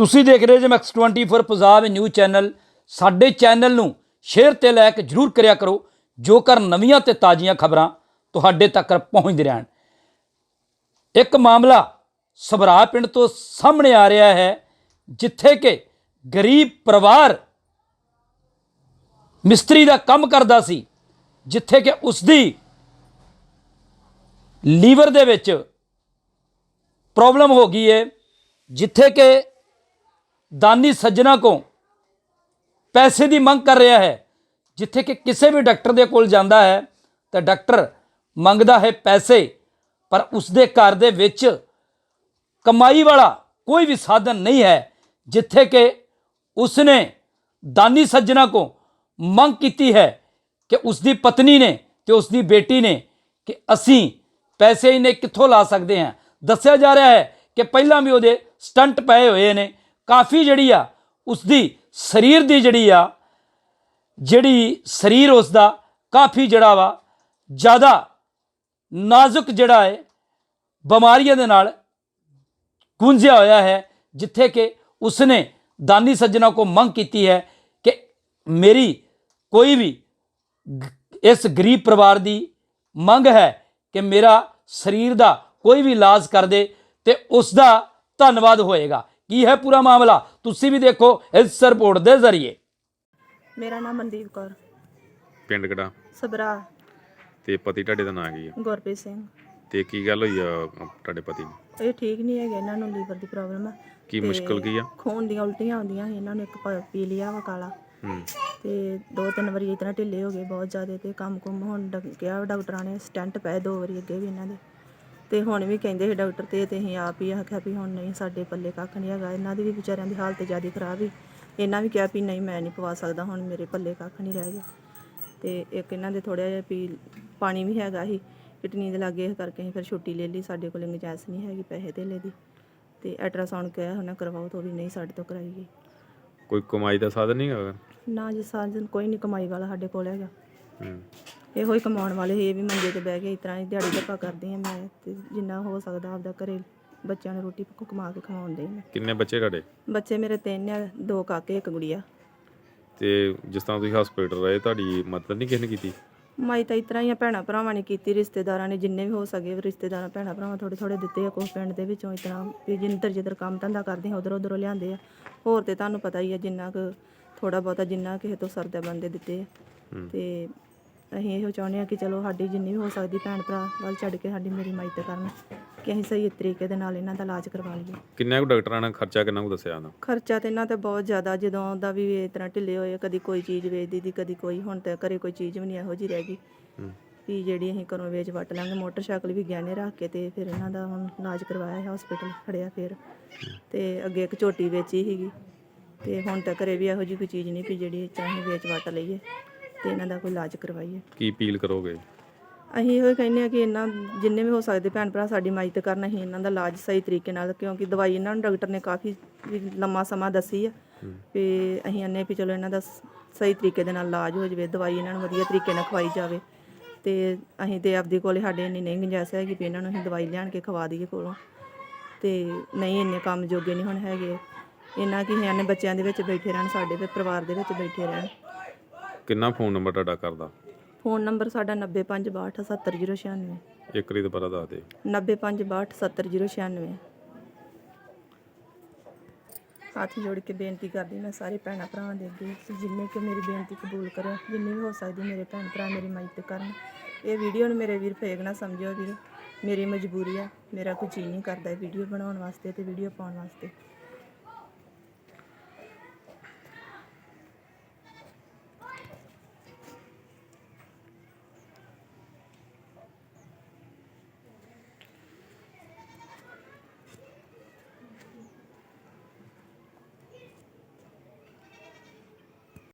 ਤੁਸੀਂ ਦੇਖ ਰਹੇ ਜੇ ਮੈਕਸ 24 ਪੰਜਾਬ ਨਿਊਜ਼ ਚੈਨਲ ਸਾਡੇ ਚੈਨਲ ਨੂੰ ਸ਼ੇਅਰ ਤੇ ਲਾਇਕ ਜਰੂਰ ਕਰਿਆ ਕਰੋ, ਜੋ ਕਰ ਨਵੀਆਂ ਤੇ ਤਾਜ਼ੀਆਂ ਖਬਰਾਂ ਤੁਹਾਡੇ ਤੱਕ ਪਹੁੰਚਦੇ ਰਹਿਣ। ਇੱਕ ਮਾਮਲਾ ਸਬਰਾ ਪਿੰਡ ਤੋਂ ਸਾਹਮਣੇ ਆ ਰਿਹਾ ਹੈ, ਜਿੱਥੇ ਕਿ ਗਰੀਬ ਪਰਿਵਾਰ ਮਿਸਤਰੀ ਦਾ ਕੰਮ ਕਰਦਾ ਸੀ, ਜਿੱਥੇ ਕਿ ਉਸ ਦੀ ਲੀਵਰ ਦੇ ਵਿੱਚ ਪ੍ਰੋਬਲਮ ਹੋ ਗਈ ਹੈ, ਜਿੱਥੇ ਕਿ ਦਾਨੀ ਸੱਜਣਾ ਕੋ ਪੈਸੇ ਦੀ ਮੰਗ ਕਰ ਰਿਹਾ ਹੈ। ਜਿੱਥੇ ਕਿ ਕਿਸੇ ਵੀ ਡਾਕਟਰ ਦੇ ਕੋਲ ਜਾਂਦਾ ਹੈ, ਤਾਂ ਡਾਕਟਰ ਮੰਗਦਾ ਹੈ ਪੈਸੇ, ਪਰ ਉਸ ਦੇ ਘਰ ਦੇ ਵਿੱਚ ਕਮਾਈ ਵਾਲਾ ਕੋਈ ਵੀ ਸਾਧਨ ਨਹੀਂ ਹੈ, ਜਿੱਥੇ ਕਿ ਉਸਨੇ ਦਾਨੀ ਸੱਜਣਾ ਕੋ ਮੰਗ ਕੀਤੀ ਹੈ ਕਿ ਉਸ ਦੀ ਪਤਨੀ ਨੇ ਤੇ ਉਸ ਦੀ ਬੇਟੀ ਨੇ ਕਿ ਅਸੀਂ ਪੈਸੇ ਇਹਨੇ ਕਿੱਥੋਂ ਲਾ ਸਕਦੇ ਹਾਂ। ਦੱਸਿਆ ਜਾ ਰਿਹਾ ਹੈ ਕਿ ਪਹਿਲਾਂ ਵੀ ਉਹਦੇ ਸਟੰਟ ਪਏ ਹੋਏ ਨੇ ਕਾਫੀ ਜਿਹੜੀ ਆ ਉਸ ਦੀ ਸਰੀਰ ਦੀ ਜਿਹੜੀ ਆ, ਜਿਹੜੀ ਸਰੀਰ ਉਸ ਦਾ ਕਾਫੀ ਜਿਹੜਾ ਵਾ, ਜ਼ਿਆਦਾ ਨਾਜ਼ੁਕ ਜਿਹੜਾ ਹੈ ਬਿਮਾਰੀਆਂ ਦੇ ਨਾਲ ਗੂੰਜਿਆ ਹੋਇਆ ਹੈ, ਜਿੱਥੇ ਕਿ ਉਸਨੇ ਦਾਨੀ ਸੱਜਣਾ ਕੋ ਮੰਗ ਕੀਤੀ ਹੈ ਕਿ ਮੇਰੀ ਕੋਈ ਵੀ ਇਸ ਗਰੀਬ ਪਰਿਵਾਰ ਦੀ ਮੰਗ ਹੈ ਕਿ ਮੇਰਾ ਸਰੀਰ ਦਾ ਕੋਈ ਵੀ ਇਲਾਜ ਕਰ ਦੇ ਤੇ ਉਸ ਦਾ ਧੰਨਵਾਦ ਹੋਏਗਾ। ਕੀ ਹੈ ਪੂਰਾ ਮਾਮਲਾ? ਤੁਸੀਂ ਵੀ ਦੇਖੋ ਇਸ ਰਿਪੋਰਟ ਦੇ ਜ਼ਰੀਏ। ਮੇਰਾ ਨਾਮ ਮਨਦੀਪ ਕੌਰ। ਪਿੰਡ ਕਿਹੜਾ? ਸਬਰਾ ਤੇ ਪਤੀ ਤੁਹਾਡੇ ਦਾ ਨਾਂ ਕੀ ਆ? ਗੁਰਪ੍ਰੀਤ ਸਿੰਘ। ਤੇ ਕੀ ਗੱਲ ਹੋਈ ਆ ਤੁਹਾਡੇ ਪਤੀ ਨੂੰ ਇਹ ਠੀਕ ਨਹੀਂ ਹੈਗੇ ਇਹਨਾਂ ਨੂੰ ਲੀਵਰ ਦੀ ਪ੍ਰੋਬਲਮ ਹੈ ਕੀ ਮੁਸ਼ਕਲ ਕੀ ਆ? ਖੂਨ ਦੀਆਂ ਉਲਟੀਆਂ ਆਉਂਦੀਆਂ ਸੀ ਇਹਨਾਂ ਨੂੰ ਇੱਕ ਪ- ਪੀ ਲਿਆ ਵਾ ਕਾਲਾ। ਹੂੰ। ਤੇ ਦੋ ਤਿੰਨ ਵਾਰੀ ਇਤਨਾ ਢਿੱਲੇ ਹੋ ਗਏ ਬਹੁਤ ਜ਼ਿਆਦਾ ਤੇ ਕੰਮ ਕੁੰਮ ਹੁਣ ਡ- ਕਿਹਾ ਡਾਕਟਰਾਂ ਨੇ ਸਟੈਂਟ ਪਏ ਦੋ ਵਾਰੀ ਅੱਗੇ ਵੀ ਇਹਨਾਂ ਦੇ। ਤੇ ਹੁਣ ਵੀ ਕਹਿੰਦੇ ਸੀ ਡਾਕਟਰ ਤੇ ਤੇ ਅਸੀਂ ਆਪ ਹੀ ਆਖਿਆ ਵੀ ਹੁਣ ਨਹੀਂ ਸਾਡੇ ਪੱਲੇ ਕੱਖ ਨਹੀਂ ਹੈਗਾ। ਇਹਨਾਂ ਦੀ ਵੀ ਵਿਚਾਰਿਆਂ ਦੀ ਹਾਲਤ ਜ਼ਿਆਦਾ ਖਰਾਬ ਸੀ। ਇਹਨਾਂ ਵੀ ਕਿਹਾ ਵੀ ਨਹੀਂ ਮੈਂ ਨਹੀਂ ਪਵਾ ਸਕਦਾ ਹੁਣ ਮੇਰੇ ਪੱਲੇ ਕੱਖ ਨਹੀਂ ਰਹਿ ਗਿਆ ਤੇ ਇੱਕ ਇਹਨਾਂ ਦੇ ਥੋੜਾ ਜਿਹਾ ਵੀ ਪਾਣੀ ਵੀ ਹੈਗਾ ਸੀ ਕਿਡਨੀ ਦੇ ਲਾਗੇ ਇਸ ਕਰਕੇ ਅਸੀਂ ਫਿਰ ਛੁੱਟੀ ਲੈ ਲਈ। ਸਾਡੇ ਕੋਲ ਗੁੰਜਾਇਸ਼ ਨਹੀਂ ਹੈਗੀ ਪੈਸੇ ਧੇਲੇ ਦੀ। ਤੇ ਅਲਟਰਾਸਾਊਂਡ ਕਿਹਾ ਉਹਨਾਂ ਕਰਵਾਓ ਤਾਂ ਉਹ ਵੀ ਨਹੀਂ ਸਾਡੇ ਤੋਂ ਕਰਾਈ ਗਈ। ਕੋਈ ਕਮਾਈ ਦਾ ਸਾਧਨ ਨਹੀਂ ਹੈਗਾ? ਨਾ ਜੀ ਸਾਜਨ ਕੋਈ ਨਹੀਂ ਕਮਾਈ ਵਾਲਾ ਸਾਡੇ ਕੋਲ ਹੈਗਾ। ਹੂੰ। ਇਹੋ ਹੀ ਕਮਾਉਣ ਵਾਲੇ ਸੀ, ਇਹ ਵੀ ਮੰਜੇ ਤੇ ਬਹਿ ਕੇ ਇਸ ਤਰ੍ਹਾਂ ਹੀ ਦਿਹਾੜੀ ਧੱਪਾ ਕਰਦੀ ਹਾਂ ਮੈਂ ਤੇ ਜਿੰਨਾ ਹੋ ਸਕਦਾ ਆਪਦਾ ਘਰੇ ਬੱਚਿਆਂ ਨੂੰ ਰੋਟੀ ਪੱਕੋ ਕਮਾ ਕੇ ਖਵਾਉਂਦੇ ਮੈਂ। ਕਿੰਨੇ ਬੱਚੇ ਤੁਹਾਡੇ? ਬੱਚੇ ਮੇਰੇ ਤਿੰਨ ਆ ਦੋ ਕਾਕੇ ਇੱਕ ਗੁੜੀਆ। ਤੇ ਜਿਸ ਤਰ੍ਹਾਂ ਤੁਸੀਂ ਹਸਪੀਟਲ ਰਹੇ ਤੁਹਾਡੀ ਮਦਦ ਨਹੀਂ ਕਿਸੇ ਨੇ ਕੀਤੀ? ਮਾਈ ਤਾਂ ਇਸ ਤਰ੍ਹਾਂ ਹੀ ਆ ਭੈਣਾਂ ਭਰਾਵਾਂ ਨੇ ਕੀਤੀ ਰਿਸ਼ਤੇਦਾਰਾਂ ਨੇ ਜਿੰਨੇ ਵੀ ਹੋ ਸਕੇ ਰਿਸ਼ਤੇਦਾਰਾਂ ਭੈਣਾਂ ਭਰਾਵਾਂ ਥੋੜੇ ਥੋੜੇ ਦਿੱਤੇ ਆ ਕੁਛ ਪਿੰਡ ਦੇ ਵਿੱਚੋਂ ਇਸ ਤਰ੍ਹਾਂ ਵੀ ਜਿੰਦਰ ਜਿੱਧਰ ਕੰਮ ਧੰਦਾ ਕਰਦੇ ਆ ਉਧਰ ਉਧਰੋਂ ਲਿਆਂਦੇ ਆ। ਹੋਰ ਤੇ ਤੁਹਾਨੂੰ ਪਤਾ ਹੀ ਆ ਜਿੰਨਾ ਕੁ ਥੋੜਾ ਬਹੁਤਾ ਜਿੰਨਾ ਕਿਸੇ ਤੋਂ ਸਰਦਾ ਬੰਦੇ ਦਿੱਤੇ ਆ। ਤੇ ਅਸੀਂ ਇਹੋ ਚਾਹੁੰਦੇ ਆ ਕਿ ਚਲੋ ਸਾਡੀ ਜਿੰਨੀ ਵੀ ਹੋ ਸਕਦੀ ਭੈਣ ਭਰਾ ਵੱਲ ਛੱਡ ਕੇ ਸਾਡੀ ਮੇਰੀ ਮਾਈਤ ਕਰਨ ਕਿ ਅਸੀਂ ਸਹੀ ਤਰੀਕੇ ਦੇ ਨਾਲ ਇਹਨਾਂ ਦਾ ਇਲਾਜ ਕਰਵਾ ਲਈਏ। ਕਿੰਨਾ ਕੁ ਡਾਕਟਰਾਂ ਨੇ ਖਰਚਾ ਕਿੰਨਾ ਕੁ ਦੱਸਿਆ ਨਾ ਖਰਚਾ ਤੇ ਇਹਨਾਂ ਤੇ ਬਹੁਤ ਜ਼ਿਆਦਾ ਜਦੋਂ ਦਾ ਵੀ ਇਸ ਤਰ੍ਹਾਂ ਢਿੱਲੇ ਹੋਏ ਕਦੀ ਕੋਈ ਚੀਜ਼ ਵੇਚ ਦਿੱਤੀ ਕਦੀ ਕੋਈ ਹੁਣ ਤੇ ਘਰੇ ਕੋਈ ਚੀਜ਼ ਵੀ ਨਹੀਂ ਇਹੋ ਜਿਹੀ ਰਹਿ ਗਈ। ਹੂੰ। ਵੀ ਜਿਹੜੀ ਅਸੀਂ ਘਰੋਂ ਵੇਚ ਵਟ ਲਾਂਗੇ ਮੋਟਰਸਾਈਕਲ ਵੀ ਗਹਿਣੇ ਰੱਖ ਕੇ ਤੇ ਫਿਰ ਇਹਨਾਂ ਦਾ ਹੁਣ ਇਲਾਜ ਕਰਵਾਇਆ ਹਸਪੀਟਲ ਖੜਿਆ ਫਿਰ। ਤੇ ਅੱਗੇ ਇੱਕ ਝੋਟੀ ਵੇਚੀ ਸੀਗੀ ਤੇ ਹੁਣ ਤਾਂ ਘਰੇ ਵੀ ਇਹੋ ਜਿਹੀ ਕੋਈ ਚੀਜ਼ ਨਹੀਂ ਵੀ ਜਿਹੜੀ ਚਾਹੇ ਵੇਚ ਵਟ ਲਈਏ। ਤੇ ਇਹਨਾਂ ਦਾ ਕੋਈ ਇਲਾਜ ਕਰਵਾਈਏ। ਕੀ ਅਪੀਲ ਕਰੋਗੇ? ਅਸੀਂ ਇਹੋ ਹੀ ਕਹਿੰਦੇ ਆ ਕਿ ਇਹਨਾਂ ਜਿੰਨੇ ਵੀ ਹੋ ਸਕਦੇ ਭੈਣ ਭਰਾ ਸਾਡੀ ਮਦਦ ਕਰਨ ਅਸੀਂ ਇਹਨਾਂ ਦਾ ਇਲਾਜ ਸਹੀ ਤਰੀਕੇ ਨਾਲ ਕਿਉਂਕਿ ਦਵਾਈ ਇਹਨਾਂ ਨੂੰ ਡਾਕਟਰ ਨੇ ਕਾਫੀ ਵੀ ਲੰਮਾ ਸਮਾਂ ਦੱਸੀ ਆ। ਵੀ ਅਸੀਂ ਅੰਨੇ ਵੀ ਚਲੋ ਇਹਨਾਂ ਦਾ ਸ- ਸਹੀ ਤਰੀਕੇ ਦੇ ਨਾਲ ਇਲਾਜ ਹੋ ਜਾਵੇ ਦਵਾਈ ਇਹਨਾਂ ਨੂੰ ਵਧੀਆ ਤਰੀਕੇ ਨਾਲ ਖਵਾਈ ਜਾਵੇ। ਤੇ ਅਸੀਂ ਤੇ ਆਪਦੇ ਕੋਲੇ ਸਾਡੇ ਇੰਨੀ ਨਹੀਂ ਗੁੰਜਾਇਸ਼ ਹੈਗੀ ਵੀ ਇਹਨਾਂ ਨੂੰ ਅਸੀਂ ਦਵਾਈ ਲਿਆਣ ਕੇ ਖਵਾ ਦਈਏ ਕੋਲੋਂ। ਤੇ ਨਹੀਂ ਇੰਨੇ ਕੰਮ ਜੋਗੇ ਨਹੀਂ ਹੁਣ ਹੈਗੇ। ਇਹਨਾਂ ਕੀ ਹਨ ਬੱਚਿਆਂ ਦੇ ਵਿੱਚ ਬੈਠੇ ਰਹਿਣ ਸਾਡੇ ਤੇ ਪਰਿਵਾਰ ਦੇ ਵਿੱਚ ਬੈਠੇ ਰਹਿਣ। ਕਿੰਨਾ ਫੋਨ ਨੰਬਰ ਤੁਹਾਡਾ ਕਰਦਾ? ਫੋਨ ਨੰਬਰ ਸਾਡਾ 9562870096 ਇੱਕ ਰੀ ਦੁਬਾਰਾ ਦੱਸ ਦੇ 9562870096 ਹੱਥ ਜੋੜ ਕੇ ਬੇਨਤੀ ਕਰਦੀ ਮੈਂ ਸਾਰੇ ਭੈਣਾਂ ਭਰਾਵਾਂ ਦੇ ਅੱਗੇ ਕਿ ਜਿੰਨੇ ਕਿ ਮੇਰੀ ਬੇਨਤੀ ਕਬੂਲ ਕਰੋ ਜਿੰਨੀ ਵੀ ਹੋ ਸਕਦੀ ਮੇਰੇ ਭੈਣ ਭਰਾ ਮੇਰੀ ਮਦਦ ਕਰਨ। ਇਹ ਵੀਡੀਓ ਨੂੰ ਮੇਰੇ ਵੀਰ ਫੇਕ ਨਾ ਸਮਝਿਓ ਵੀਰ। ਮੇਰੀ ਮਜਬੂਰੀ ਆ ਮੇਰਾ ਜੀ ਨਹੀਂ ਕਰਦਾ ਵੀਡੀਓ ਬਣਾਉਣ ਵਾਸਤੇ ਤੇ ਵੀਡੀਓ ਪਾਉਣ ਵਾਸਤੇ।